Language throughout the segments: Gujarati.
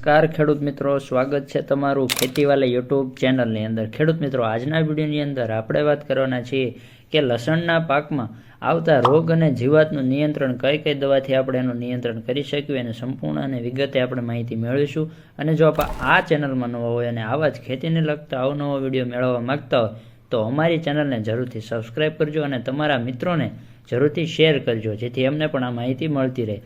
નમસ્કાર, ખેડૂત મિત્રો. સ્વાગત છે તમારું ખેતીવાલા યુટ્યુબ ચેનલની અંદર. ખેડૂત મિત્રો, આજના વિડીયોની અંદર આપણે વાત કરવાના છીએ કે લસણના પાકમાં આવતા રોગ અને જીવાતનું નિયંત્રણ કઈ કઈ દવાથી આપણે એનું નિયંત્રણ કરી શકીએ અને સંપૂર્ણ અને વિગતે આપણે માહિતી મેળવીશું. અને જો આપ આ ચેનલમાં નવો હોય અને આવા જ ખેતીને લગતા અવનવો વીડિયો મેળવવા માગતા હોય, તો અમારી ચેનલને જરૂરથી સબસ્ક્રાઈબ કરજો અને તમારા મિત્રોને જરૂરથી શેર કરજો, જેથી એમને પણ આ માહિતી મળતી રહે.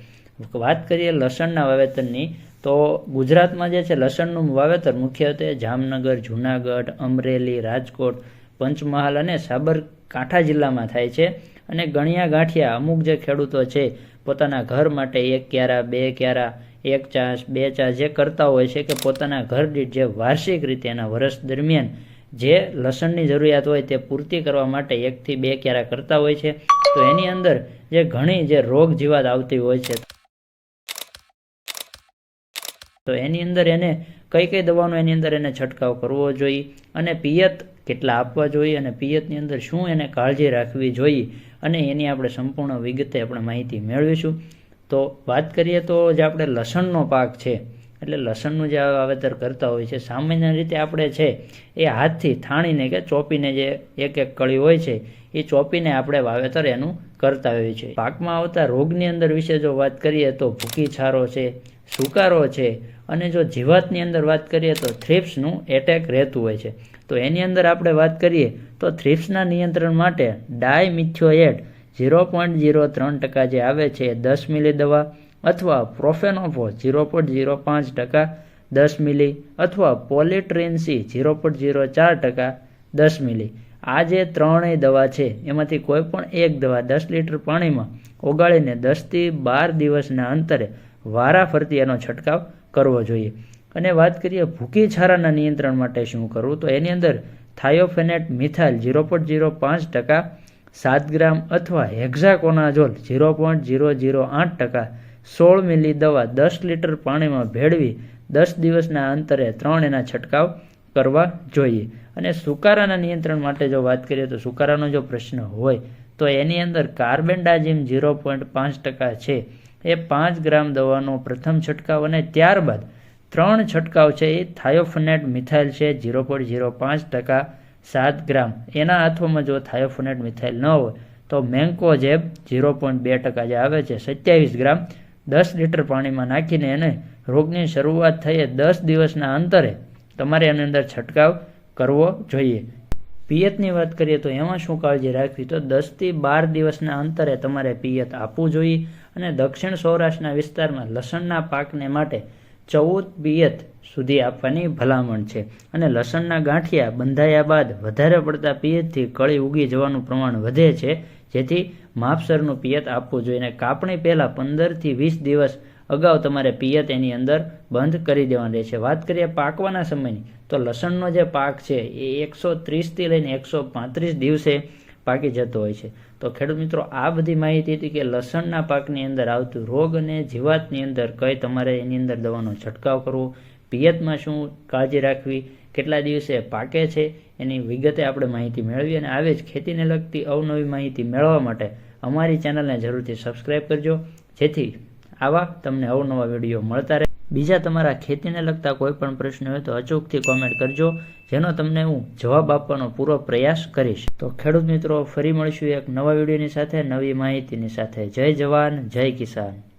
વાત કરીએ લસણના વાવેતરની તો ગુજરાતમાં જે છે લસણનું વાવેતર મુખ્યત્વે જામનગર, જૂનાગઢ, અમરેલી, રાજકોટ, પંચમહાલ અને સાબરકાંઠા જિલ્લામાં થાય છે. અને ગણ્યા ગાંઠિયા અમુક જે ખેડૂતો છે પોતાના ઘર માટે એક ક્યારા, બે ક્યારા, એક ચાસ, બે ચાસ જે કરતા હોય છે કે પોતાના ઘર દીઠ જે વાર્ષિક રીતે એના વર્ષ દરમિયાન જે લસણની જરૂરિયાત હોય તે પૂર્તિ કરવા માટે એકથી બે ક્યારા કરતા હોય છે. તો એની અંદર જે ઘણી જે રોગ જીવાત આવતી હોય છે તો એની અંદર એને કઈ કઈ દવાનો એની અંદર એને છંટકાવ કરવો જોઈએ અને પિયત કેટલા આપવા જોઈએ અને પિયતની અંદર શું એને કાળજી રાખવી જોઈએ અને એની આપણે સંપૂર્ણ વિગતે આપણે માહિતી મેળવીશું. તો વાત કરીએ તો જે આપણે લસણનો પાક છે એટલે લસણનું જે વાવેતર કરતા હોય છે, સામાન્ય રીતે આપણે છે, એ હાથથી થાણીને કે ચોપીને જે એક એક કળી હોય છે, એ ચોપીને આપણે વાવેતર એનું કરતા હોઈએ છીએ. પાકમાં આવતા રોગની અંદર વિશે જો વાત કરીએ તો ભૂકી છારો છે, સુકારો છે, અને જો જીવાતની અંદર વાત કરીએ તો થ્રિપ્સનું એટેક રહેતું હોય છે. તો એની અંદર આપણે વાત કરીએ તો થ્રિપ્સના નિયંત્રણ માટે ડાયમિથ્યોએટ ઝીરો પોઈન્ટ ઝીરો ત્રણ ટકા જે આવે છે દસ મિલી દવા અથવા પ્રોફેનોફો ઝીરો પોઈન્ટ ઝીરો પાંચ ટકા દસ મિલી અથવા પોલિટ્રિન્સી ઝીરો પોઈન્ટ ઝીરો ચાર ટકા દસ મિલી. આ જે ત્રણેય દવા છે, એમાંથી કોઈ પણ એક દવા દસ લીટર પાણીમાં ઓગાળીને દસથી બાર દિવસના અંતરે વારા ફરતી એનો છંટકાવ કરવો જોઈએ. અને વાત કરીએ ભૂકી છારાના નિયંત્રણ માટે શું કરવું, તો એની અંદર thiophanate methyl zero point zero પાંચ ટકા, સાત ગ્રામ અથવા hexaconazole zero point zero zero આઠ ટકા સોળ મિલી દવા દસ લીટર પાણીમાં ભેળવી દસ દિવસના અંતરે ત્રણ એના છંટકાવ કરવા જોઈએ. અને સુકારાના નિયંત્રણ માટે જો વાત કરીએ તો સુકારાનો જો પ્રશ્ન હોય, તો એની અંદર કાર્બેન્ડાઝિમ ઝીરો પોઈન્ટ પાંચ ટકા છે. એ પાંચ ગ્રામ દવાનો પ્રથમ છંટકાવ અને ત્યારબાદ ત્રણ છંટકાવ છે. એ થાયોફનેટ મિથાઇલ છે, ઝીરો પોઈન્ટ ઝીરો પાંચ ટકા સાત ગ્રામ. એના હાથોમાં જો થાયોફનેટ મિથાઇલ ન હોય, તો મેન્કોજેબ ઝીરો પોઈન્ટ બે ટકા જે આવે છે, સત્યાવીસ ગ્રામ. દસ લીટર પાણીમાં નાખીને એને રોગની શરૂઆત થઈએ દસ દિવસના અંતરે તમારે એની અંદર છંટકાવ કરવો જોઈએ. પિયતની વાત કરીએ તો એમાં શું કાળજી રાખવી? તો દસથી બાર દિવસના અંતરે તમારે પિયત આપવું જોઈએ અને દક્ષિણ સૌરાષ્ટ્રના વિસ્તારમાં લસણના પાકને માટે ચૌદ પિયત સુધી આપવાની ભલામણ છે અને લસણના ગાંઠિયા બંધાયા બાદ વધારે પડતા પિયતથી કળી ઉગી જવાનું પ્રમાણ વધે છે. જેથી માપસરનું પિયત આપવું જોઈએ અને કાપણી પહેલાં પંદરથી વીસ દિવસ અગાઉ તમારે પિયત એની અંદર બંધ કરી દેવાની રહેશે. વાત કરીએ પાકવાના સમયની, તો લસણનો જે પાક છે એ એકસો ત્રીસથી લઈને એકસો પાંત્રીસ દિવસે પાકી જતો હોય છે. તો ખેડૂત મિત્રો, આ બધી માહિતી હતી કે લસણના પાકની અંદર આવતું રોગ અને જીવાતની અંદર કઈ તમારે એની અંદર દવાનો છંટકાવ કરવો, પિયતમાં શું કાળજી રાખવી, કેટલા દિવસે પાકે છે, એની વિગતે આપણે માહિતી મેળવી અને આવે જ ખેતીને લગતી અવનવી માહિતી મેળવવા માટે અમારી ચેનલને જરૂરથી સબસ્ક્રાઈબ કરજો. જેથી આવા તમને અવનવા વીડિયો મળતા રહે. બીજા તમારા ખેતીને લગતા કોઈ પણ પ્રશ્ન હોય તો અચૂકથી કોમેન્ટ કરજો, જેનો તમને હું જવાબ આપવાનો પૂરો પ્રયાસ કરીશ. તો ખેડૂત મિત્રો, ફરી મળીશું એક નવા વિડીયોની સાથે, નવી માહિતીની સાથે. જય જવાન, જય કિસાન.